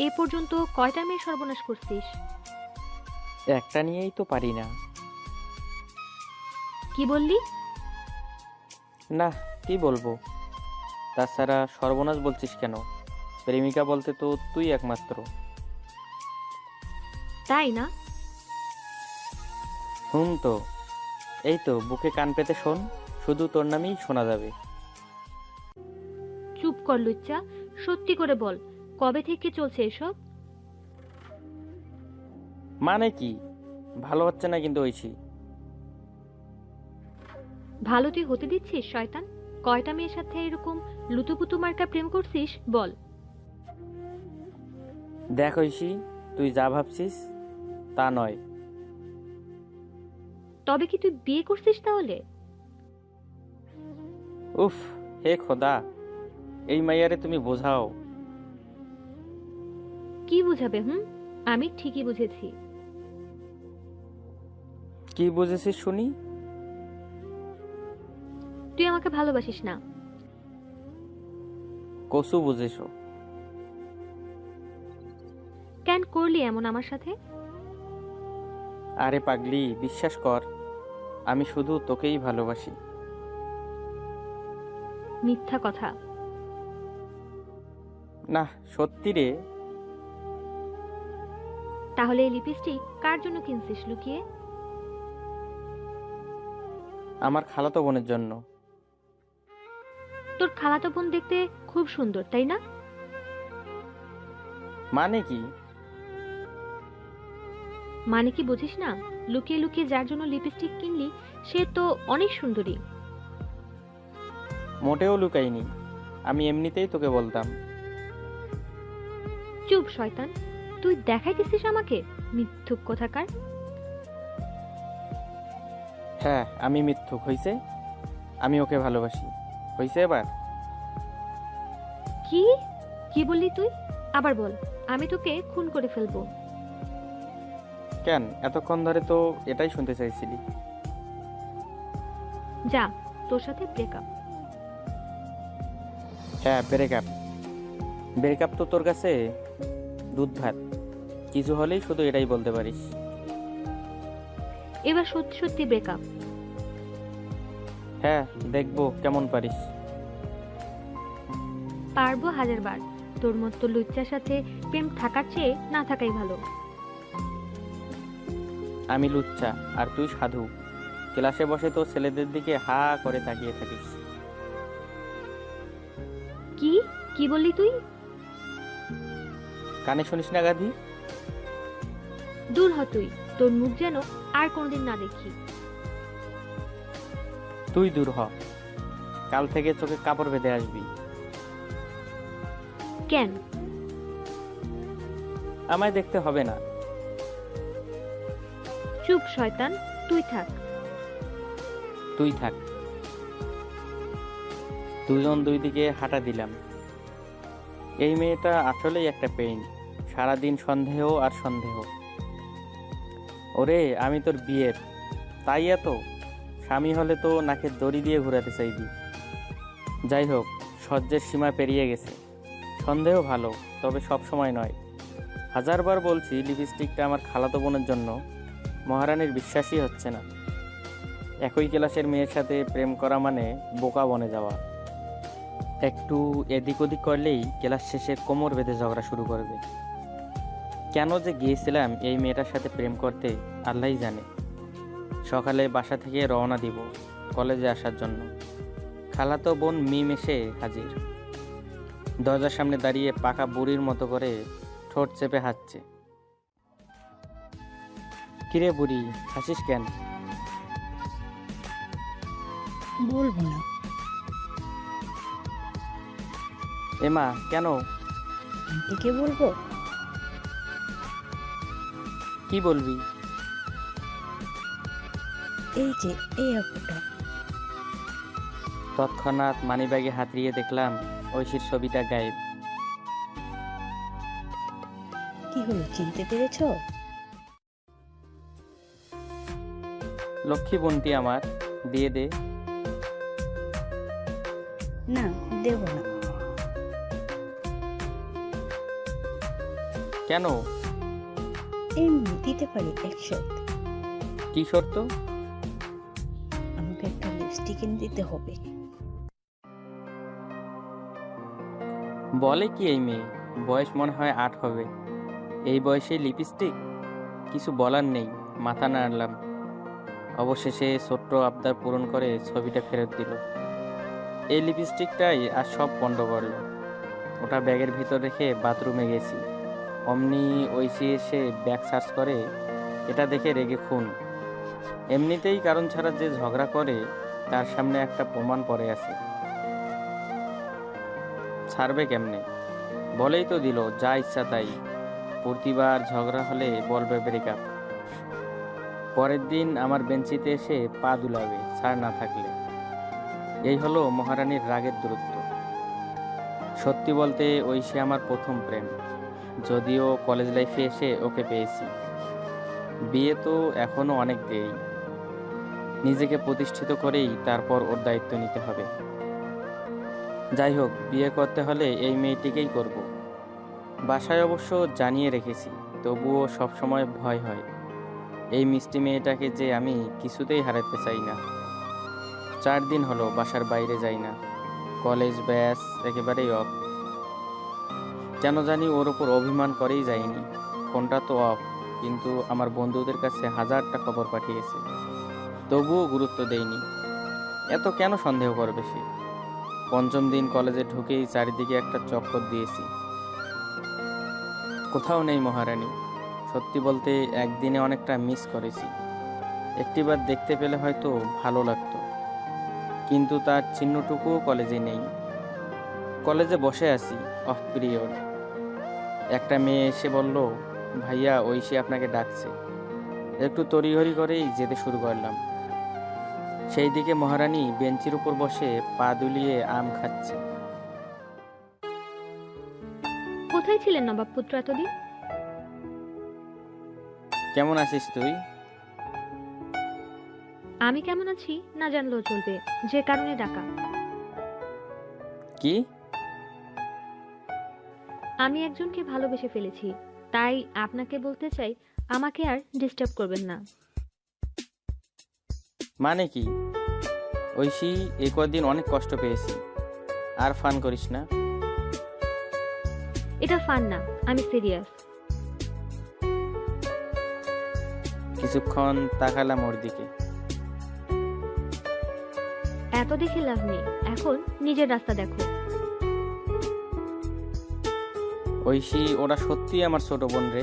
এ পর্যন্ত কয়টা মেয়ে সর্বনাশ করছিস? একটা নিয়েই তো পারি না। কি বললি? না কি বলব? তাছাড়া সর্বনাশ বলছিস কেন? প্রেমিকা বলতে তো তুই একমাত্র। তাই না? হুম তো। এই তো বুকে কান পেতে শোন শুধু তোর নামেই শোনা যাবে। চুপ কর লুচ্চা সত্যি করে বল কবে থেকে চলছে এসব? মানে কি? ভালো হচ্ছে না কিন্তু ঐশী ভালো তুই হতে দিচ্ছিস শয়তান? কয়টা মেয়ের সাথে এরকম লুতুপুতু মার্কা প্রেম করছিস? বল। দেখ ঐশী তুই যা ভাবছিস তা নয়। তবে কি তুই বিয়ে করছিস তাহলে? উফ হে খোদা এই মাইয়ারে তুমি বোঝাও। কি বুঝাবে হুম? আমি ঠিকই বুঝেছি। কি বুঝেছিস শুনি? তুই আমাকে ভালোবাসিস না। কসু বুঝেছ। কেন করলি এমন আমার সাথে? আরে পাগলি বিশ্বাস কর আমি শুধু তোকেই ভালোবাসি। মিথ্যা কথা। না সত্যি রে তাহলে এই লিপস্টিক কার জন্য কিনছিস লুকিয়ে? আমার খালাতো বোনের জন্য। তোর খালাতো বোন দেখতে খুব সুন্দর তাই না? মানে কি? মানে কি বুঝিস না লুকিয়ে লুকিয়ে যার জন্য লিপস্টিক কিনলি সে তো অনেক সুন্দরী। মোটেও লুকাইনি আমি এমনিতেই তোকে বলতাম। চুপ শয়তান। তুই দেখাইতেছিস আমাকে? মিথ্যুক কোথাকার। হ্যাঁ আমি মিথ্যুক হইছে? আমি ওকে ভালোবাসি। হইছে এবার? কি? কি বললি তুই? আবার বল আমি তোকে খুন করে ফেলব। কেন? এতক্ষণ ধরে তো এটাই শুনতে চাইছিলি। যা তোর সাথে ব্রেকআপ হ্যাঁ ব্রেকআপ ব্রেকআপ তো তোর কাছে দুধ ভাত। কিছু হলেই শুধু এটাই বলতে পারিস। এবার সত্যি সত্যি ব্রেকআপ হ্যাঁ দেখব কেমন পারিস। পারব হাজার বার। তোর মতো লুচ্চার সাথে প্রেম থাকার চেয়ে না থাকাই ভালো। আমি লুচ্চা আর তুই সাধু। ক্লাসে বসে তো ছেলেদের দিকে হা করে তাকিয়ে থাকিস। কি? কি বললি তুই? কানে শুনিস না গাধি? দূর হ তুই। তোর মুখ যেন আর কোনোদিন না দেখি। তুই দূর হ। কাল থেকে চোখে কাপড় বেঁধে আসবি। কেন? আমায় দেখতে হবে না। চুপ শয়তান। তুই থাক। তুই থাক। দুজন দুই দিকে হাঁটা দিলাম। এই মেয়েটা আসলেই একটা পেইন সারাদিন সন্দেহ আর সন্দেহ। ওরে, আমি তোর বিয়ের। তাই এত? স্বামী হলে তো নাকে দড়ি দিয়ে ঘোরাতে চাইবি। যাই হোক, সহ্যের সীমা পেরিয়ে গেছে। সন্দেহ ভালো, তবে সব সময় নয়। হাজারবার বলছি, লিপস্টিকটা আমার খালাতো বোনের জন্য। মহারানীর বিশ্বাসই হচ্ছে না। একই ক্লাসের মেয়ের সাথে প্রেম করা মানে বোকা বনে যাওয়া। একটু এদিক ওদিক করলেই ক্লাস শেষে কোমর বেঁধে ঝগড়া শুরু করবে। কেন যে গিয়েছিলাম এই মেয়েটার সাথে প্রেম করতে আল্লাহই জানে। সকালে বাসা থেকে রওনা দিব কলেজে আসার জন্য। খালাতো বোন মিম এসে হাজির। দরজার সামনে দাঁড়িয়ে পাকা বুড়ির মতো করে ঠোঁট চেপে হাঁটছে। কিরে বুড়ি হাসিস কেন? বলব না। এমা কেন? আন্টিকে বলব? কি বলবি? এই যে এই আপুটা তৎক্ষণাৎ মানিব্যাগে হাত দিয়ে দেখলাম ঐশীর ছবিটা গায়েব। কি হলো চিনতে পেরেছ? লক্ষ্মী বোনটি আমার দিয়ে দে। না দেব না। কেন? এমনি দিতে পারি এক শর্ত। কি শর্ত? আমাকে একটা লিপস্টিক এনে দিতে হবে। বলে কি এই মেয়ে? বয়স মনে হয় আট হবে। এই বয়সে লিপস্টিক কিছু বলার নেই মাথা নাড়লাম। অবশেষে ছোট্ট আবদার পূরণ করে ছবিটা ফেরত দিল। এই লিপস্টিকটাই আর সব পণ্ড করল ওটা ব্যাগের ভিতর রেখে বাথরুমে গেছি। অমনি ঐশী এসে ব্যাগ সার্চ করে, এটা দেখে রেগে খুন। এমনিতেই কারণ ছাড়া যে ঝগড়া করে, তার সামনে একটা প্রমাণ পড়ে আছে। ছাড়বে কেমনে? বলেই তো দিল, যা ইচ্ছা তাই। প্রতিবার ঝগড়া হলে বলবে ব্রেকআপ পরের দিন আমার বেঞ্চিতে এসে পা দুলাবে, ছাড় না থাকলে। এই হলো মহারানীর রাগের দূরত্ব। সত্যি বলতে সে আমার প্রথম প্রেম। যদিও কলেজ লাইফে এসে ওকে পেয়েছি। বিয়ে তো এখনও অনেক দেরি। নিজেকে প্রতিষ্ঠিত করেই তারপর ওর দায়িত্ব নিতে হবে। যাই হোক, বিয়ে করতে হলে এই মেয়েটিকেই করব। বাসায় অবশ্য জানিয়ে রেখেছি, তবুও সবসময় ভয় হয়। এই মিষ্টি মেয়েটাকে যে আমি কিছুতেই হারাতে চাই না। চার দিন হলো বাসার বাইরে যাই না। কলেজ ব্যাস, একেবারেই অফ কেন জানি ওর ওপর অভিমান করেই যায়নি। ফোনটা তো অফ, কিন্তু আমার বন্ধুদের কাছে হাজারটা খবর পাঠিয়েছে। তবুও গুরুত্ব দেয়নি। এত কেন সন্দেহ করবে সে? পঞ্চম দিন কলেজে ঢুকেই চারিদিকে একটা চক্কর দিয়েছি। কোথাও নেই মহারানী। সত্যি বলতে একদিনে অনেকটা মিস করেছি। একটিবার দেখতে পেলে হয়তো ভালো লাগতো। কিন্তু তার চিহ্নটুকুও কলেজে নেই। কলেজে বসে আছি অফ পিরিয়ড একটা মেয়ে এসে বলল ভাইয়া ঐশী আপনাকে ডাকছে। একটু তড়িঘড়ি করেই যেতে শুরু করলাম। সেই দিকে মহারানী বেঞ্চির উপর বসে পা দুলিয়ে আম খাচ্ছে। কোথায় ছিলেন নবাব পুত্র এতদিন? কেমন আছিস তুই? আমি কেমন আছি? না জানলেও চলবে যে কারণে ডাকা। কি? আমি একজনকে ভালোবেসে ফেলেছি তাই আপনাকে বলতে চাই আমাকে আর ডিস্টার্ব করবেন না। মানে কি? ঐশী এ কদিন অনেক কষ্ট পেয়েছি। আর ফান করিস না। এটা ফান না আমি সিরিয়াস কিছুক্ষণ তাকালাম ওর দিকে। এত দেখে লাভ নেই এখন নিজের রাস্তা দেখো। ঐশী ওরা সত্যি আমার ছোট বোন রে।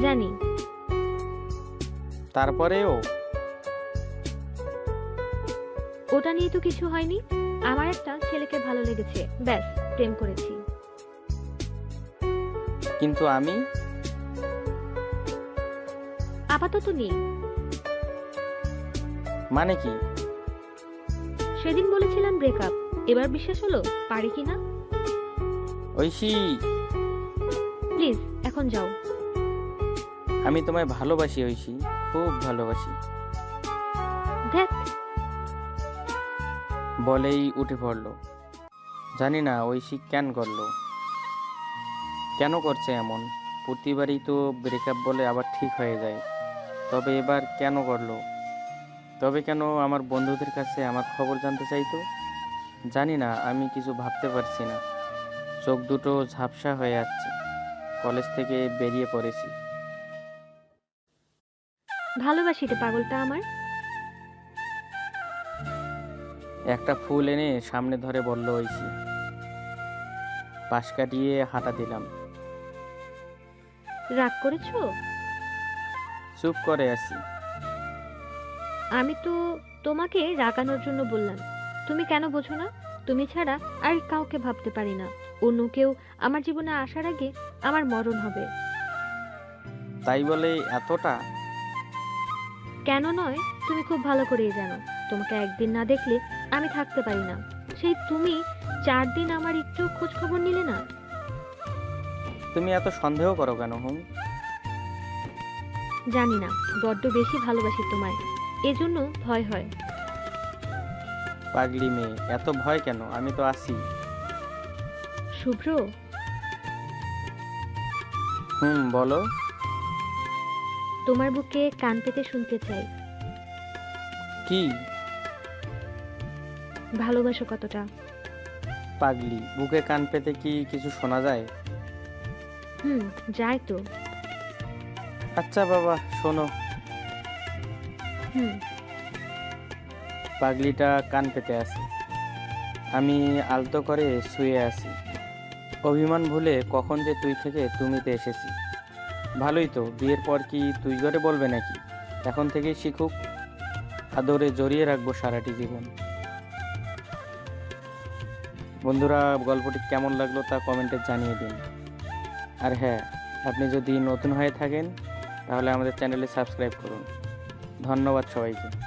জানি। তারপরেও ওটা নিয়ে তো কিছু হয়নি। আমার একটা ছেলেকে ভালো লেগেছে। ব্যাস প্রেম করেছি। কিন্তু আমি? আপাতত নেই। মানে কি? সেদিন বলেছিলাম ব্রেকআপ এবার বিশ্বাস হলো পারি কি না? ঐশী। প্লিজ এখন যাও। আমি তোমায় ভালোবাসি ঐশী। খুব ভালোবাসি। দেখ। বলেই উঠে পড়ল। জানি না ঐশী কেন করল। কেন করছে এমন? প্রতিবারই তো ব্রেকআপ বলে আবার ঠিক হয়ে যায়। তবে এবার কেন করল? তবে কেন আমার বন্ধুদের কাছে আমার খবর জানতে চাইতো? জানি না আমি কিছু ভাবতে পারছি না। চোখ দুটো ঝাপসা হয়ে যাচ্ছে। কলেজ থেকে বেরিয়ে পড়েছি। ভালোবাসি রে পাগলটা আমার। একটা ফুল এনে সামনে ধরে বলল ঐশী পাশ কাটিয়ে হাঁটা দিলাম। রাগ করেছ? চুপ করে আছি। আমি তো তোমাকে রাগানোর জন্য বললাম। তুমি কেন বোঝো না? তুমি ছাড়া আর কাউকে ভাবতে পারি না। অন্য কেউ আমার জীবনে আসার আগে আমার মরণ হবে। তাই বলে এতটা? কেন নয় তুমি খুব ভালো করেই জানো। তোমাকে একদিন না দেখলে আমি থাকতে পারি না। সেই তুমি চার দিন আমার একটু খোঁজ খবর নিলে না? তুমি এত সন্দেহ করো কেন হুম? জানি না বড্ড বেশি ভালোবাসি তোমায়। এজন্য ভয় হয়। পাগলি মেয়ে এত ভয় কেন? আমি তো আছি। শুভ্র? হুম বলো। তোমার বুকে কান পেতে শুনতে চাই। কি? ভালোবাসো কতটা? পাগলি বুকে কান পেতে কি কিছু শোনা যায়? হুম যাই তো। আচ্ছা বাবা শোনো। হুম। পাগলিটা কান পেতে আছে আমি আলতো করে শুয়ে আছি। অভিমান ভুলে কখন যে তুই থেকে তুমিতে এসেছি। ভালোই তো, বিয়ের পর কি তুই করে বলবে নাকি? এখন থেকেই শিখুক, আদরে জড়িয়ে রাখব সারাটি জীবন। বন্ধুরা, গল্পটি কেমন লাগল তা কমেন্টে জানিয়ে দিন। আর হ্যাঁ আপনি যদি নতুন হয়ে থাকেন, তাহলে আমাদের চ্যানেলে সাবস্ক্রাইব করুন। ধন্যবাদ সবাইকে।